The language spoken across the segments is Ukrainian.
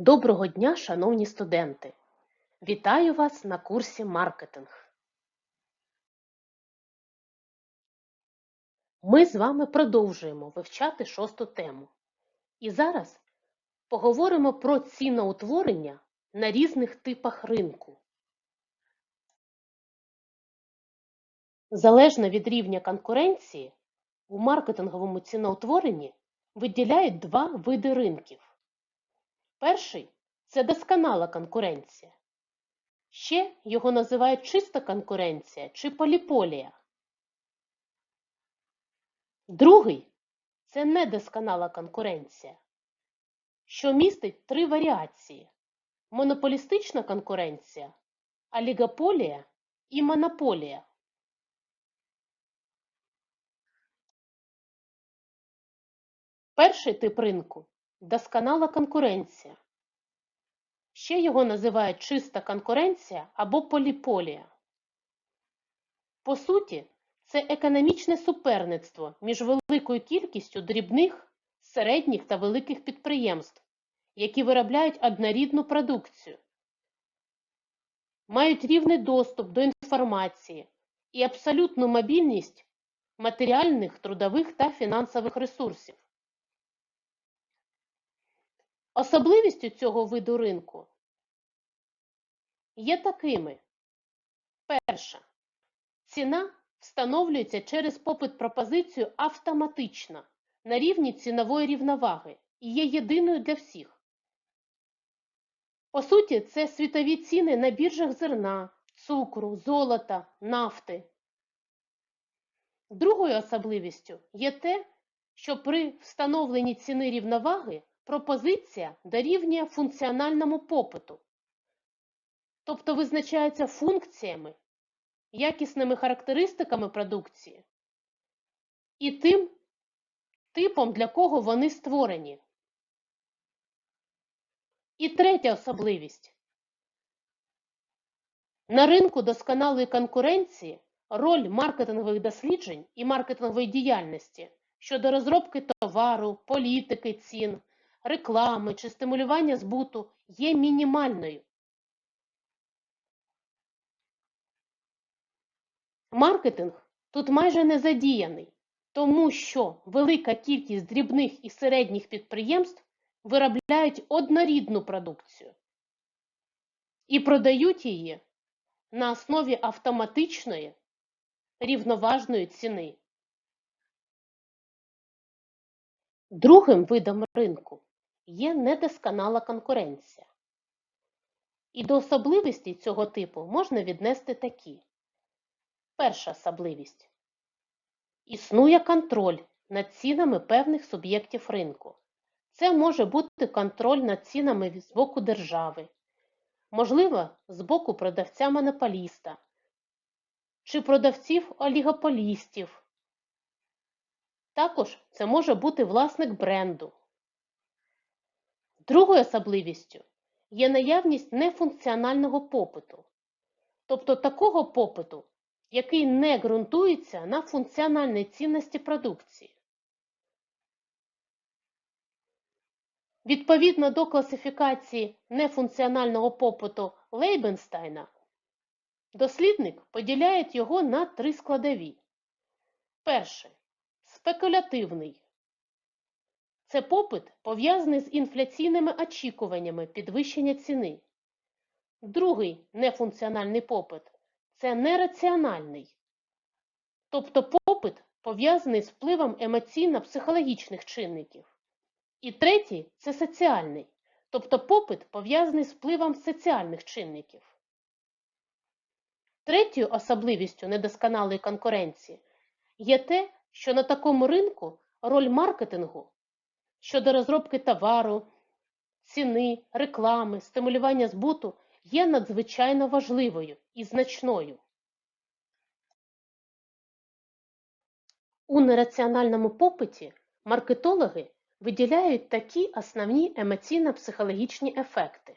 Доброго дня, шановні студенти! Вітаю вас на курсі маркетинг. Ми з вами продовжуємо вивчати шосту тему. І зараз поговоримо про ціноутворення на різних типах ринку. Залежно від рівня конкуренції, у маркетинговому ціноутворенні виділяють два види ринків. Перший це досконала конкуренція. Ще його називають чиста конкуренція чи поліполія. Другий це недосконала конкуренція, що містить три варіації: монополістична конкуренція, олігополія і монополія. Перший тип ринку досконала конкуренція. Ще його називають чиста конкуренція або поліполія. По суті, це економічне суперництво між великою кількістю дрібних, середніх та великих підприємств, які виробляють однорідну продукцію, мають рівний доступ до інформації і абсолютну мобільність матеріальних, трудових та фінансових ресурсів. Особливістю цього виду ринку є такими. Перша. Ціна встановлюється через попит пропозицію автоматично на рівні цінової рівноваги і є єдиною для всіх. По суті, це світові ціни на біржах зерна, цукру, золота, нафти. Другою особливістю є те, що при встановленні ціни рівноваги пропозиція дорівнює функціональному попиту, тобто визначається функціями, якісними характеристиками продукції і тим типом, для кого вони створені. І третя особливість. На ринку досконалої конкуренції роль маркетингових досліджень і маркетингової діяльності щодо розробки товару, політики цін, реклами чи стимулювання збуту є мінімальною. Маркетинг тут майже не задіяний, тому що велика кількість дрібних і середніх підприємств виробляють однорідну продукцію і продають її на основі автоматичної рівноважної ціни. Другим видом ринку є недосконала конкуренція. І до особливостей цього типу можна віднести такі. Перша особливість. Існує контроль над цінами певних суб'єктів ринку. Це може бути контроль над цінами з боку держави, можливо, з боку продавця-монополіста чи продавців-олігополістів. Також це може бути власник бренду. Другою особливістю є наявність нефункціонального попиту, тобто такого попиту, який не ґрунтується на функціональній цінності продукції. Відповідно до класифікації нефункціонального попиту Лейбенстайна, дослідник поділяє його на три складові. Перше спекулятивний. Це попит пов'язаний з інфляційними очікуваннями підвищення ціни. Другий нефункціональний попит це нераціональний. Тобто попит пов'язаний з впливом емоційно-психологічних чинників. І третій це соціальний, тобто попит пов'язаний з впливом соціальних чинників. Третьою особливістю недосконалої конкуренції є те, що на такому ринку роль маркетингу щодо розробки товару, ціни, реклами, стимулювання збуту є надзвичайно важливою і значною. У нераціональному попиті маркетологи виділяють такі основні емоційно-психологічні ефекти.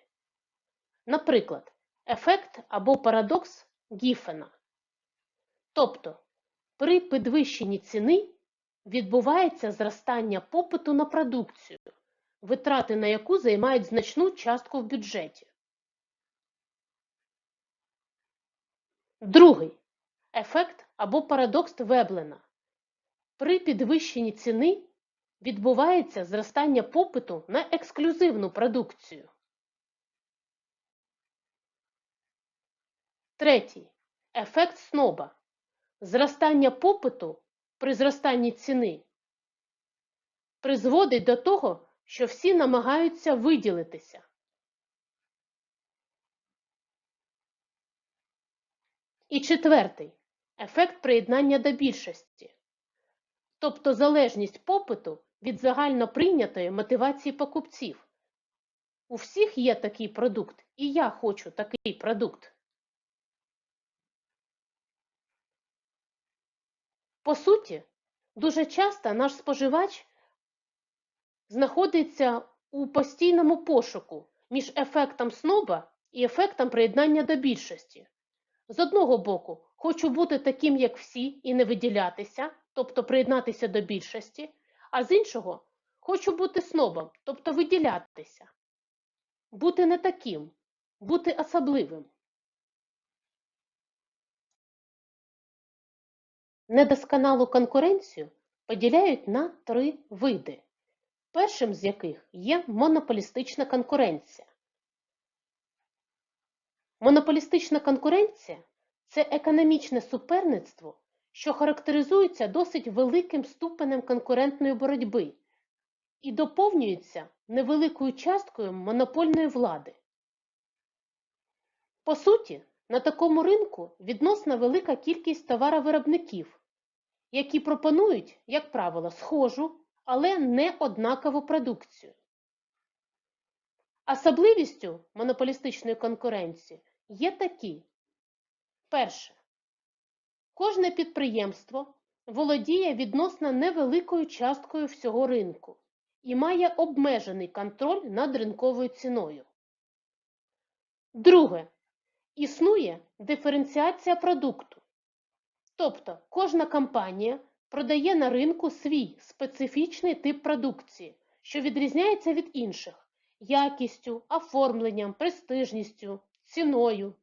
Наприклад, ефект або парадокс Гіфена. Тобто, при підвищенні ціни відбувається зростання попиту на продукцію, витрати на яку займають значну частку в бюджеті. Другий ефект або парадокс Веблена. При підвищенні ціни відбувається зростання попиту на ексклюзивну продукцію. Третій ефект сноба. Зростання попиту при зростанні ціни призводить до того, що всі намагаються виділитися. І четвертий ефект приєднання до більшості, тобто залежність попиту від загально прийнятої мотивації покупців. У всіх є такий продукт, і я хочу такий продукт. По суті, дуже часто наш споживач знаходиться у постійному пошуку між ефектом сноба і ефектом приєднання до більшості. З одного боку, хочу бути таким, як всі, і не виділятися, тобто приєднатися до більшості, а з іншого, хочу бути снобом, тобто виділятися, бути не таким, бути особливим. Недосконалу конкуренцію поділяють на три види, першим з яких є монополістична конкуренція. Монополістична конкуренція це економічне суперництво, що характеризується досить великим ступенем конкурентної боротьби і доповнюється невеликою часткою монопольної влади. По суті, на такому ринку відносно велика кількість товаровиробників, які пропонують, як правило, схожу, але не однакову продукцію. Особливістю монополістичної конкуренції є такі. Перше. Кожне підприємство володіє відносно невеликою часткою всього ринку і має обмежений контроль над ринковою ціною. Друге. Існує диференціація продукту. Тобто кожна компанія продає на ринку свій специфічний тип продукції, що відрізняється від інших якістю, оформленням, престижністю, ціною.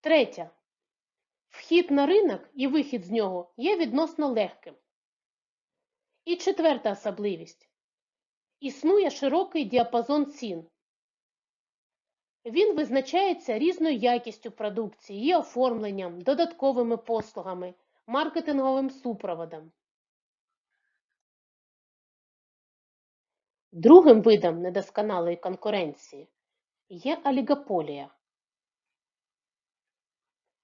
Третє. Вхід на ринок і вихід з нього є відносно легким. І четверта особливість. Існує широкий діапазон цін. Він визначається різною якістю продукції, її оформленням, додатковими послугами, маркетинговим супроводом. Другим видом недосконалої конкуренції є олігополія.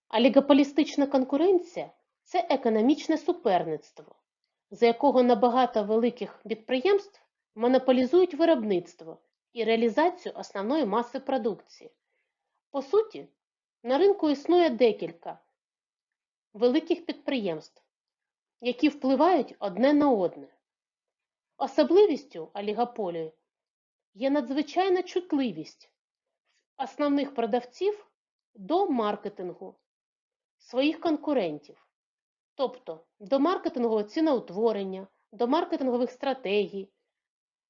Олігополістична конкуренція це економічне суперництво, за якого набагато великих підприємств монополізують виробництво і реалізацію основної маси продукції. По суті, на ринку існує декілька великих підприємств, які впливають одне на одне. Особливістю олігополії є надзвичайна чутливість основних продавців до маркетингу своїх конкурентів, тобто до маркетингового ціноутворення, до маркетингових стратегій,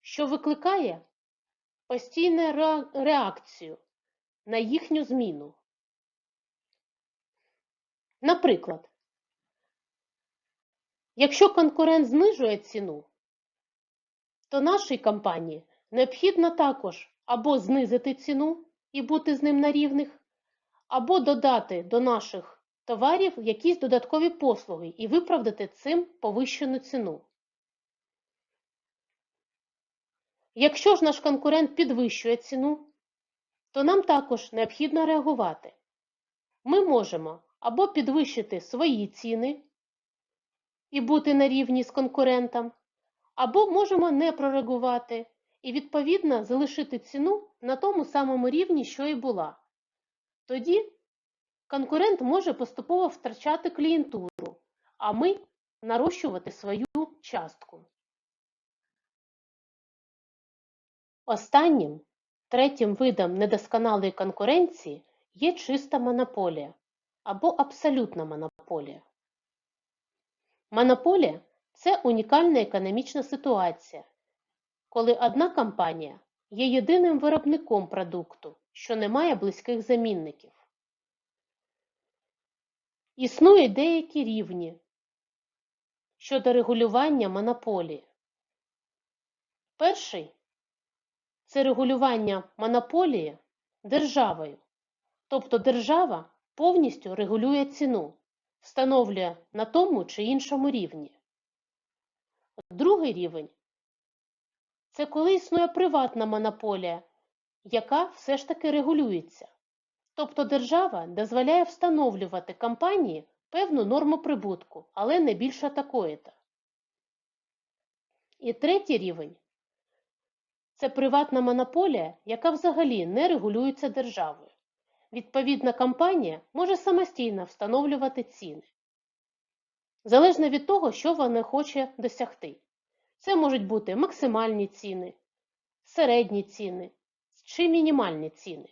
що викликає постійну реакцію на їхню зміну. Наприклад, якщо конкурент знижує ціну, то нашій компанії необхідно також або знизити ціну і бути з ним на рівних, або додати до наших товарів якісь додаткові послуги і виправдати цим повищену ціну. Якщо ж наш конкурент підвищує ціну, то нам також необхідно реагувати. Ми можемо або підвищити свої ціни і бути на рівні з конкурентом, або можемо не прореагувати і, відповідно, залишити ціну на тому самому рівні, що і була. Тоді конкурент може поступово втрачати клієнтуру, а ми нарощувати свою частку. Останнім, третім видом недосконалої конкуренції є чиста монополія або абсолютна монополія. Монополія це унікальна економічна ситуація, коли одна компанія є єдиним виробником продукту, що не має близьких замінників. Існують деякі рівні щодо регулювання монополії. Перший це регулювання монополії державою. Тобто держава повністю регулює ціну, встановлює на тому чи іншому рівні. Другий рівень це коли існує приватна монополія, яка все ж таки регулюється. Тобто держава дозволяє встановлювати компанії певну норму прибутку, але не більше такої-то. І третій рівень це приватна монополія, яка взагалі не регулюється державою. Відповідна компанія може самостійно встановлювати ціни. Залежно від того, що вона хоче досягти. Це можуть бути максимальні ціни, середні ціни чи мінімальні ціни.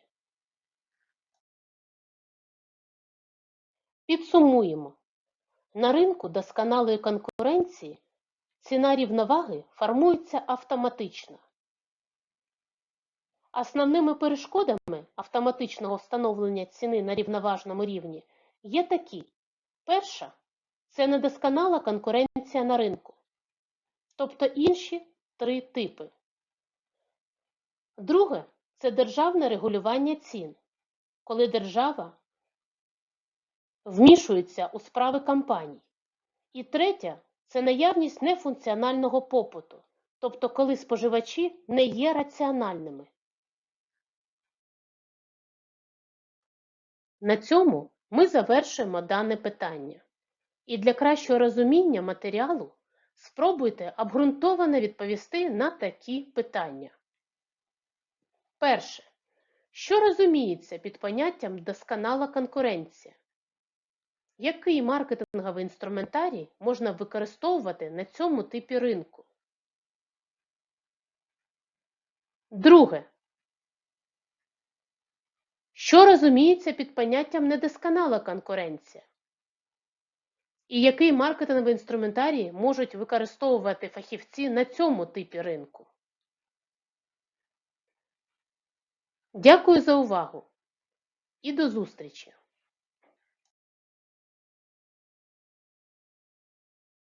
Підсумуємо. На ринку досконалої конкуренції ціна рівноваги формується автоматично. Основними перешкодами автоматичного встановлення ціни на рівноважному рівні є такі. Перша – це недосконала конкуренція на ринку, тобто інші три типи. Друге – це державне регулювання цін, коли держава вмішується у справи компаній. І третє – це наявність нефункціонального попиту, тобто коли споживачі не є раціональними. На цьому ми завершуємо дане питання. І для кращого розуміння матеріалу спробуйте обґрунтовано відповісти на такі питання. Перше. Що розуміється під поняттям досконала конкуренція? Який маркетинговий інструментарій можна використовувати на цьому типі ринку? Друге. Що розуміється під поняттям недосконала конкуренція? І який маркетинговий інструментарій можуть використовувати фахівці на цьому типі ринку? Дякую за увагу і до зустрічі!